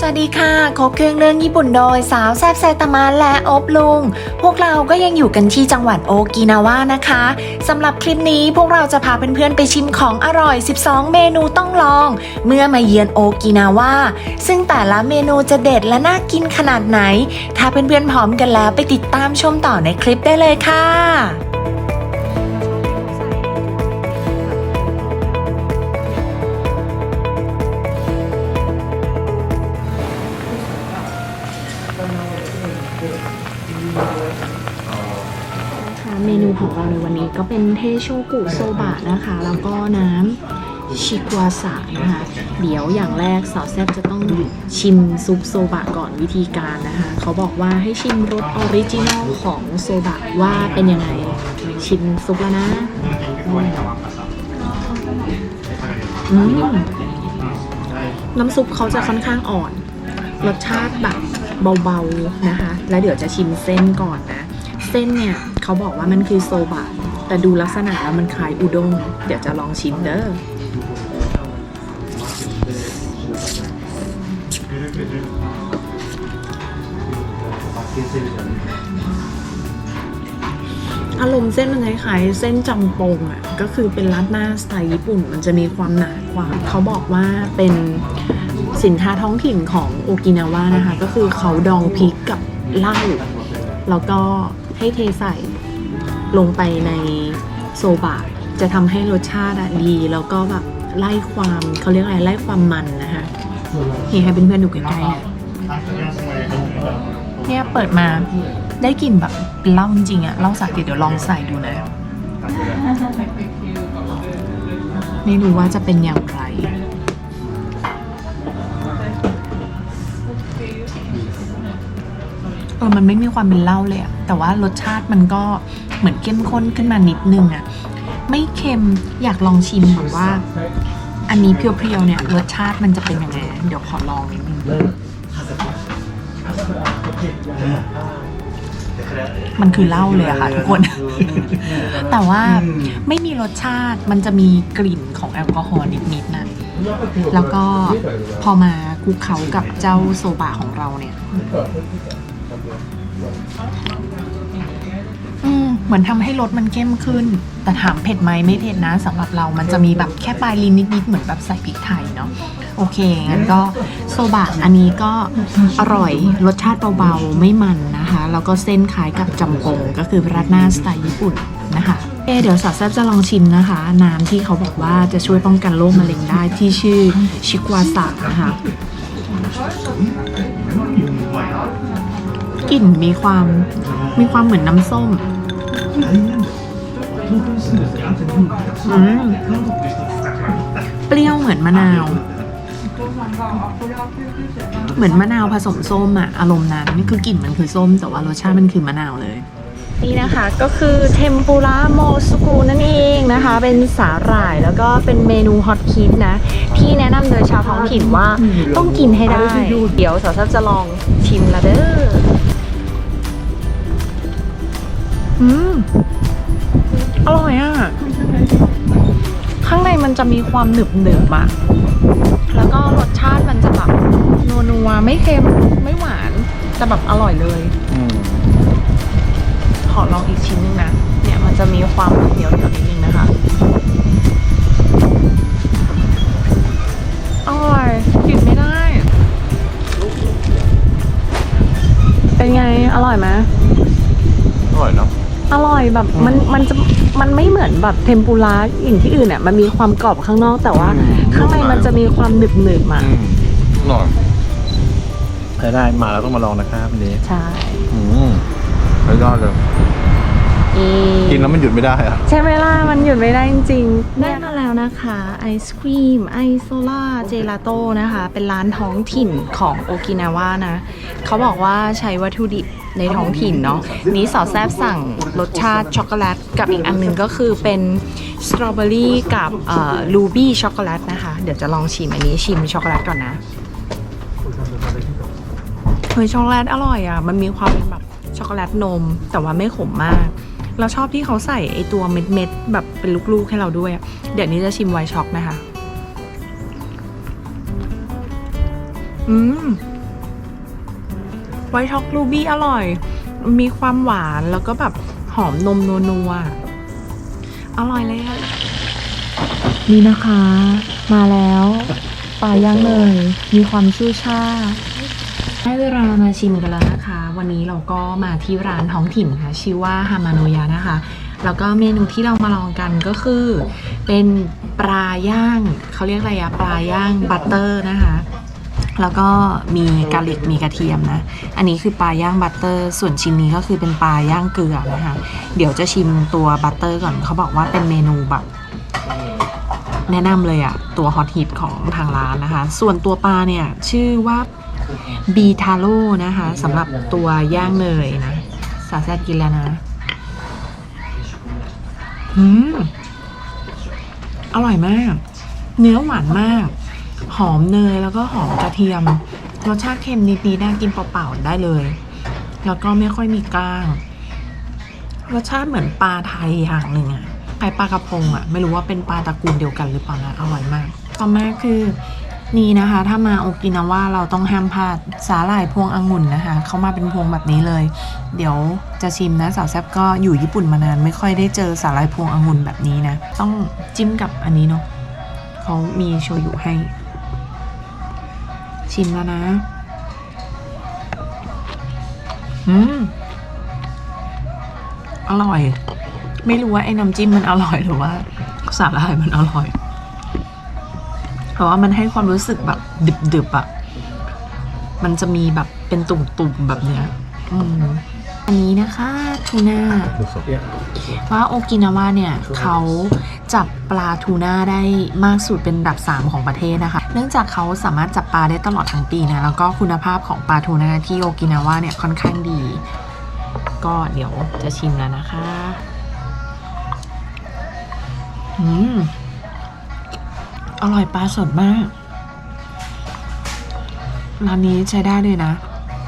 สวัสดีค่ะ ครบเครื่องเรื่องญี่ปุ่นโดยสาวแซบไซตามะและอบลุง พวกเราก็ยังอยู่กันที่จังหวัดโอกินาวานะคะสำหรับคลิปนี้พวกเราจะพาเพื่อนๆไปชิมของอร่อย 12 เมนูต้องลอง เมื่อมาเยือนโอกินาวาซึ่งแต่ละเมนูจะเด็ดและน่ากินขนาดไหน ถ้าเพื่อนๆพร้อมกันแล้วไปติดตามชมต่อในคลิปได้เลยค่ะ ก็เป็นเทโชกุโซบะนะคะ แล้วก็น้ำชิกวาสะนะคะ เดี๋ยวอย่างแรกสาวแซบจะต้องชิมซุปโซบะก่อนวิธีการนะคะ เขาบอกว่าให้ชิมรสออริจินอลของโซบะว่าเป็นยังไง ชิมซุปแล้วนะ อืมน้ำซุปเขาจะค่อนข้างอ่อน รสชาติแบบเบาๆนะคะ แล้วเดี๋ยวจะชิมเส้นก่อนนะ เส้นเนี่ยเขาบอกว่ามันคือโซบะ แต่ดูลักษณะแล้วมันคล้ายอุด้ง เดี๋ยวจะลองชิมเด้ออารมณ์เส้นมันคล้ายๆเส้นจำปงอะก็คือเป็นรัดหน้าสไตล์ญี่ปุ่น มันจะมีความหนากว่าเขาบอกว่าเป็นสินค้าท้องถิ่นของโอกินาวานะคะ ก็คือเขาดองพริกกับเหล้าแล้วก็ให้เทใส่ ลงไปในโซบะจะทำให้รสชาติอะดี แล้วก็แบบไล่ความเขาเรียกอะไรไล่ความมันนะคะนี่ให้เพื่อนๆดูใกล้ๆนะเนี่ยเปิดมาได้กลิ่นแบบเป็นเหล้าจริงๆอะเหล้าสาเกเดี๋ยวลองใส่ดูนะ ไม่รู้ว่าจะเป็นอย่างไรเออมันไม่มีความเป็นเหล้าเลยอะแต่ว่ารสชาติมันก็ เหมือนเข้มข้นขึ้นมานิดนึงอะไม่เค็มอยากลองชิมก่อนว่า อันนี้เพียวๆเนี่ยรสชาติมันจะเป็นยังไงเดี๋ยวขอลองนิดนึงมันคือเหล้าเลยอะค่ะทุกคน แต่ว่าไม่มีรสชาติมันจะมีกลิ่นของแอลกอฮอล์นิดๆนะแล้วก็พอมาคลุกเคล้ากับเจ้าโซบะของเราเนี่ย เหมือนทำให้รสมันเข้มขึ้น แต่ถามเผ็ดไหมไม่เผ็ดนะสำหรับเรามันจะมีแบบแค่ปลายลิ้นนิดๆเหมือนแบบใส่พริกไทยเนาะโอเคงั้นก็โซบะอันนี้ก็อร่อยรสชาติเบาๆไม่มันนะคะ แล้วก็เส้นคล้ายกับจำปงก็คือราดหน้าสไตล์ญี่ปุ่นนะคะเอเดี๋ยวสาวแซบจะลองชิมนะคะ น้ำที่เขาบอกว่าจะช่วยป้องกันโรคมะเร็งได้ที่ชื่อชิกวาสะนะคะกลิ่นมีความมีความเหมือนน้ำส้ม อืมเปรี้ยวเหมือนมะนาว เหมือนมะนาวผสมส้มอะอารมณ์นั้นนี่คือกลิ่นมันคือส้ม แต่ว่ารสชาติมันคือมะนาวเลย นี่นะคะก็คือเทมปุระโมสุกุนั่นเองนะคะ เป็นสาหร่ายแล้วก็เป็นเมนูฮอตคิดนะ ที่แนะนำโดยชาวท้องถิ่นว่าต้องกินให้ได้ เดี๋ยวสาวๆจะลองชิมละเด้อ อืม อร่อยอะ ข้างในมันจะมีความหนึบหนึบๆอะแล้วก็รสชาติมันจะแบบนัวนัวๆไม่เค็ม ไม่หวาน แต่แบบอร่อยเลยขอลองอีกชิ้นนึงนะ เนี่ยมันจะมีความเหนียวเหนียวๆนิดนึงนะคะ แบบมันมันจะมันไม่เหมือนแบบเทมปุระอย่างที่อื่นอะมันมีความกรอบข้างนอกแต่ว่า ข้างในมันจะมีความหนึบหนึบๆอะอืมอร่อยใช้ได้มาแล้วต้องมาลองนะครับวันนี้ใช่ อืมใช้ได้เลย กินแล้วมันหยุดไม่ได้อะใช่ไหมล่ะมันหยุดไม่ได้จริงๆได้มาแล้วนะคะไอศครีมไอโซล่าเจลาโต้นะคะ เป็นร้านท้องถิ่นของโอกินาวานะ เขาบอกว่าใช้วัตถุดิบในท้องถิ่นเนาะนี้สาวแซบสั่งรสชาติช็อกโกแลตกับอีกอันหนึ่งก็คือเป็นสตรอเบอรี่กับลูบี้ช็อกโกแลตนะคะ เดี๋ยวจะลองชิมอันนี้ชิมช็อกโกแลตก่อนนะเฮ้ยช็อกโกแลตอร่อยอะ มันมีความเป็นแบบช็อกโกแลตนม แต่ว่าไม่ขมมาก เราชอบที่เขาใส่ไอตัวเม็ดเม็ดๆแบบเป็นลูกๆให้เราด้วย เดี๋ยวนี้จะชิมไวช็อกนะคะ อืม ไวช็อกรูบี้อร่อย มีความหวานแล้วก็แบบหอมนมนัวๆอร่อยเลยอะนี่นะคะ มาแล้วปลาย่างเลย มีความชู่ช่า ได้เวลามาชิมกันแล้วนะคะ วันนี้เราก็มาที่ร้านท้องถิ่นค่ะ ชื่อว่าฮามาโนยะนะคะ แล้วก็เมนูที่เรามาลองกันก็คือ เป็นปลาย่าง เขาเรียกอะไรอะปลาย่างบัตเตอร์นะคะ แล้วก็มีกาลิกมีกระเทียมนะ อันนี้คือปลาย่างบัตเตอร์ ส่วนชิ้นนี้ก็คือเป็นปลาย่างเกลือนะคะ เดี๋ยวจะชิมตัวบัตเตอร์ก่อนเขาบอกว่าเป็นเมนูแบบแนะนำเลยอะตัวฮอตฮิตของทางร้านนะคะ ส่วนตัวปลาเนี่ยชื่อว่า บีทาโร่นะคะสำหรับตัวย่างเนยนะ สาแซกินแล้วนะอืมอร่อยมาก เนื้อหวานมาก หอมเนยแล้วก็หอมกระเทียม รสชาติเค็มนิดๆน่ากินเปล่าๆได้เลย แล้วก็ไม่ค่อยมีก้าง รสชาติเหมือนปลาไทยอย่างหนึ่งอะคล้ายปลากระพงอะไม่รู้ว่าเป็นปลาตระกูลเดียวกันหรือเปล่านะ อร่อยมาก ต่อมาคือ นี่นะคะ ถ้ามาโอกินาว่าเราต้องห้ามพลาดสาหร่ายพวงองุ่นนะคะ เขามาเป็นพวงแบบนี้เลย เดี๋ยวจะชิมนะสาวแซบก็อยู่ญี่ปุ่นมานาน ไม่ค่อยได้เจอสาหร่ายพวงองุ่นแบบนี้นะ ต้องจิ้มกับอันนี้เนาะเขามีโชยุให้ ชิมแล้วนะอืมอร่อย ไม่รู้ว่าไอ้น้ำจิ้มมันอร่อยหรือว่าสาหร่ายมันอร่อย เพราะว่ามันให้ความรู้สึกแบบดึบๆอะ่ะมันจะมีแบบเป็นตุ่มๆแบบเนี้ยอืมอันนี้นะคะทูน่า ว่าโอกินาวาเนี่ยเขาจับปลาทูน่าได้มากสุดเป็นอันดับ 3 ของประเทศนะคะ เนื่องจากเขาสามารถจับปลาได้ตลอดทั้งปีนะแล้วก็คุณภาพของปลาทูน่าที่โอกินาวาเนี่ยค่อนข้างดี ก็เดี๋ยวจะชิมแล้วนะคะ อืม อร่อยปลาสดมาก ร้านนี้ใช้ได้เลยนะ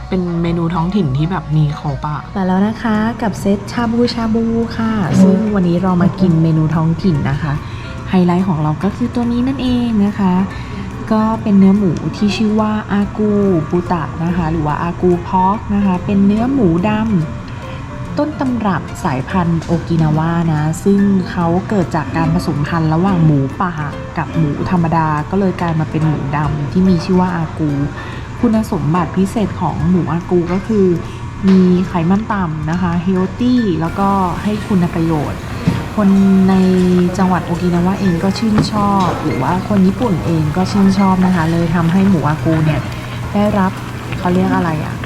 เป็นเมนูท้องถิ่นที่แบบมีครบอะแต่แล้วนะคะกับเซตชาบูชาบูค่ะ ซึ่งวันนี้เรามากินเมนูท้องถิ่นนะคะ ไฮไลท์ของเราก็คือตัวนี้นั่นเองนะคะ ก็เป็นเนื้อหมูที่ชื่อว่าอากูปูตะนะคะ หรือว่าอากูพอกนะคะ เป็นเนื้อหมูดำ ต้นตำรับสายพันธุ์โอกินาวานะ ซึ่งเขาเกิดจากการผสมพันธุ์ระหว่างหมูป่ากับหมูธรรมดา ก็เลยกลายมาเป็นหมูดำที่มีชื่อว่าอากู คุณสมบัติพิเศษของหมูอากูก็คือ มีไขมันต่ำนะคะเฮลตี้แล้วก็ให้คุณประโยชน์ คนในจังหวัดโอกินาวาเองก็ชื่นชอบ หรือว่าคนญี่ปุ่นเองก็ชื่นชอบนะคะ เลยทำให้หมูอากูเนี่ยได้รับเขาเรียกอะไรอะ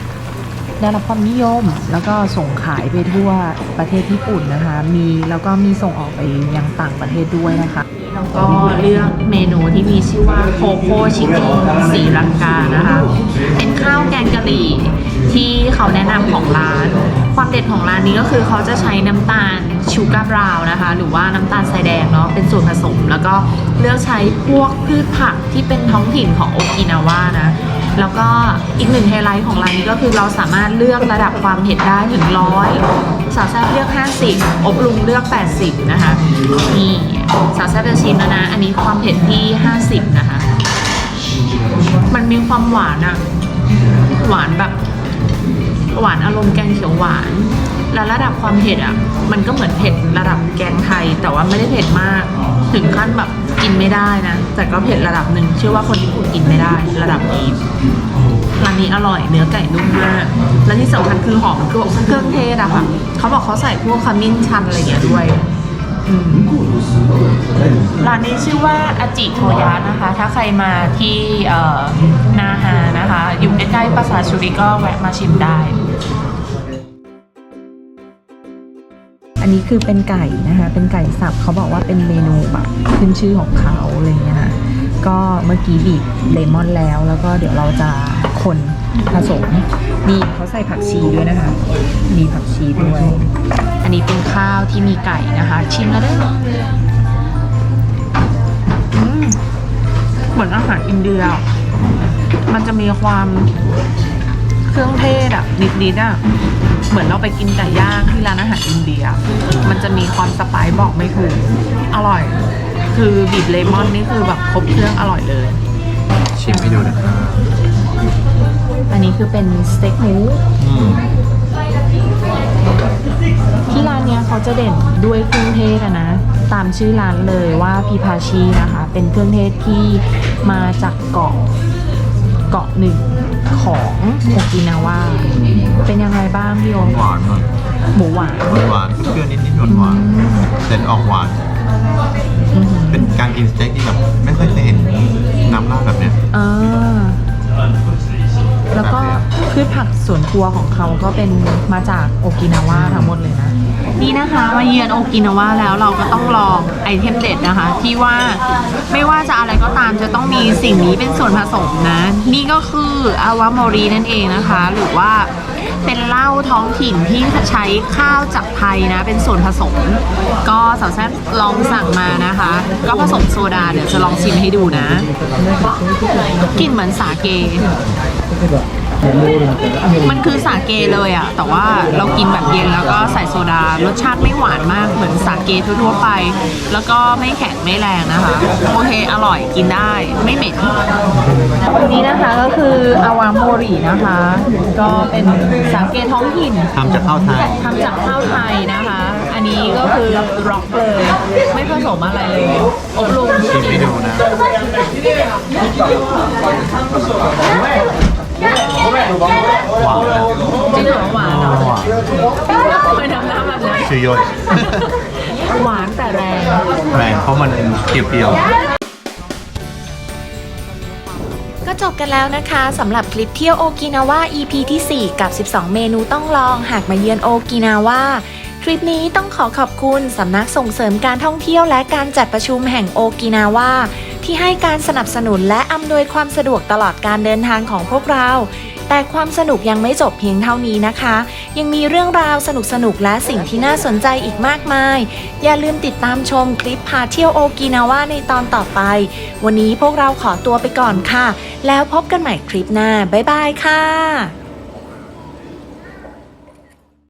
ได้รับความนิยม แล้วก็ส่งขายไปทั่วประเทศญี่ปุ่นนะคะ มีแล้วก็มีส่งออกไปยังต่างประเทศด้วยนะคะแล้วก็เลือกเมนูที่มีชื่อว่าโคโค่ชิคกี้สีลังกานะคะ เป็นข้าวแกงกะหรี่ที่เขาแนะนำของร้าน ความเด็ดของร้านนี้ก็คือเขาจะใช้น้ำตาลชูการ์บราวน์นะคะ หรือว่าน้ำตาลทรายแดงเนาะเป็นส่วนผสม แล้วก็เลือกใช้พวกพืชผักที่เป็นท้องถิ่นของโอกินาวานะ แล้วก็อีกหนึ่งไฮไลท์ของร้านนี้ก็คือเราสามารถเลือกระดับความเผ็ดได้ถึงร้อยสาวแซ่บเลือก 50 อบลุงเลือก 80 นะคะนี่สาวแซ่บจะชิมแล้วนะ อันนี้ความเผ็ดที่ 50 นะคะ มันมีความหวานอะหวานแบบ หวานอารมณ์แกงเขียวหวาน แล้วระดับความเผ็ดอะมันก็เหมือนเผ็ด ระดับแกงไทย แต่ว่าไม่ได้เผ็ดมาก ถึงขั้นแบบกินไม่ได้นะ แต่ก็เผ็ดระดับหนึ่งเชื่อว่าคนญี่ปุ่นกินไม่ได้ ระดับนี้ร้านนี้อร่อยเนื้อไก่นุ่มมาก และที่สำคัญคือหอมเครื่องเครื่องเทศอะค่ะเขาบอกเขาใส่พวกขมิ้นชันอะไรอย่างเงี้ยด้วยร้านนี้ชื่อว่าอาจิโทยะนะคะ ถ้าใครมาที่นาฮานะคะ อยู่ใกล้ๆปราสาทชูริก็แวะมาชิมได้ อันนี้คือเป็นไก่นะคะ เป็นไก่สับเขาบอกว่าเป็นเมนูแบบขึ้นชื่อของเขาอะไรเงี้ยนะก็เมื่อกี้บีบเลมอนแล้ว แล้วก็เดี๋ยวเราจะคนผสมนี่เขาใส่ผักชีด้วยนะคะ มีผักชีด้วย อันนี้เป็นข้าวที่มีไก่นะคะ ชิมแล้วได้เหมือนอาหารอินเดีย มันจะมีความ เครื่องเทศอะนิดๆอะเหมือนเราไปกินไก่ย่างที่ร้านอาหารอินเดีย มันจะมีความสไปซ์บอกไม่ถูก อร่อย คือบีบเลมอนนี่คือแบบครบเครื่องอร่อยเลย ชิมให้ดูนะครับคือเป็นสเต็กหมูอืมที่ร้านเนี้ยเขาจะเด่นด้วยเครื่องเทศอะนะ ตามชื่อร้านเลยว่าพีพาชีนะคะ เป็นเครื่องเทศที่มาจากเกาะ เกาะหนึ่งของโอกินาวาเป็นยังไงบ้างพี่โอหวานหน่อยหมูหวานหวานๆเปรี้ยวนิดนิดหวานหวานๆแต่ออกหวาน อือหือเป็นการกินสเต็กที่แบบไม่ค่อยเคยเห็นน้ำราดแบบเนี้ยอ่าแล้วก็พืชผักสวนครัวของเขาก็เป็นมาจากโอกินาวาทั้งหมดเลยนะ นี่นะคะ มาเยือนโอกินาวาแล้วเราก็ต้องลองไอเทมเด็ดนะคะ ที่ว่าไม่ว่าจะอะไรก็ตามจะต้องมีสิ่งนี้เป็นส่วนผสมนะ นี่ก็คืออาวาโมรีนั่นเองนะคะ หรือว่าเป็นเหล้าท้องถิ่นที่ใช้ข้าวจากไทยนะ เป็นส่วนผสม ก็สาวแซ่บลองสั่งมานะคะ ก็ผสมโซดาเดี๋ยวจะลองชิมให้ดูนะกลิ่นเหมือนสาเก มันคือสาเกเลยอะแต่ว่าเรากินแบบเย็นแล้วก็ใส่โซดารสชาติไม่หวานมากเหมือนสาเกทั่วๆไป แล้วก็ไม่แข็งไม่แรงนะคะ โอเค อร่อยกินได้ไม่เหม็นนี่นะคะก็คืออาวาโมรินะคะ ก็เป็นสาเกท้องถิ่นทำจากข้าวไทยทำจากข้าวไทยนะคะ อันนี้ก็คือร็อกเลยไม่ผสมอะไรเลยอบรมชิมให้ดูนะหวานนะ จริงเหรอหวานเหรอหวานไม่ทำน้าแบบนั้นชื่อย่อยหวานแต่แรงแรงเพราะมันเปรี้ยวก็จบกันแล้วนะคะสำหรับคลิปเที่ยวโอกินาวา EP ที่ 4 กับ 12 เมนูต้องลองหากมาเยือนโอกินาวาทริปนี้ต้องขอขอบคุณสำนักส่งเสริมการท่องเที่ยวและการจัดประชุมแห่งโอกินาวา ที่ให้การสนับสนุนและอำนวยความสะดวกตลอดการเดินทางของพวกเรา แต่ความสนุกยังไม่จบเพียงเท่านี้นะคะ ยังมีเรื่องราวสนุกๆและสิ่งที่น่าสนใจอีกมากมาย อย่าลืมติดตามชมคลิปพาเที่ยวโอกินาวาในตอนต่อไป วันนี้พวกเราขอตัวไปก่อนค่ะ แล้วพบกันใหม่คลิปหน้า บ๊ายบายค่ะ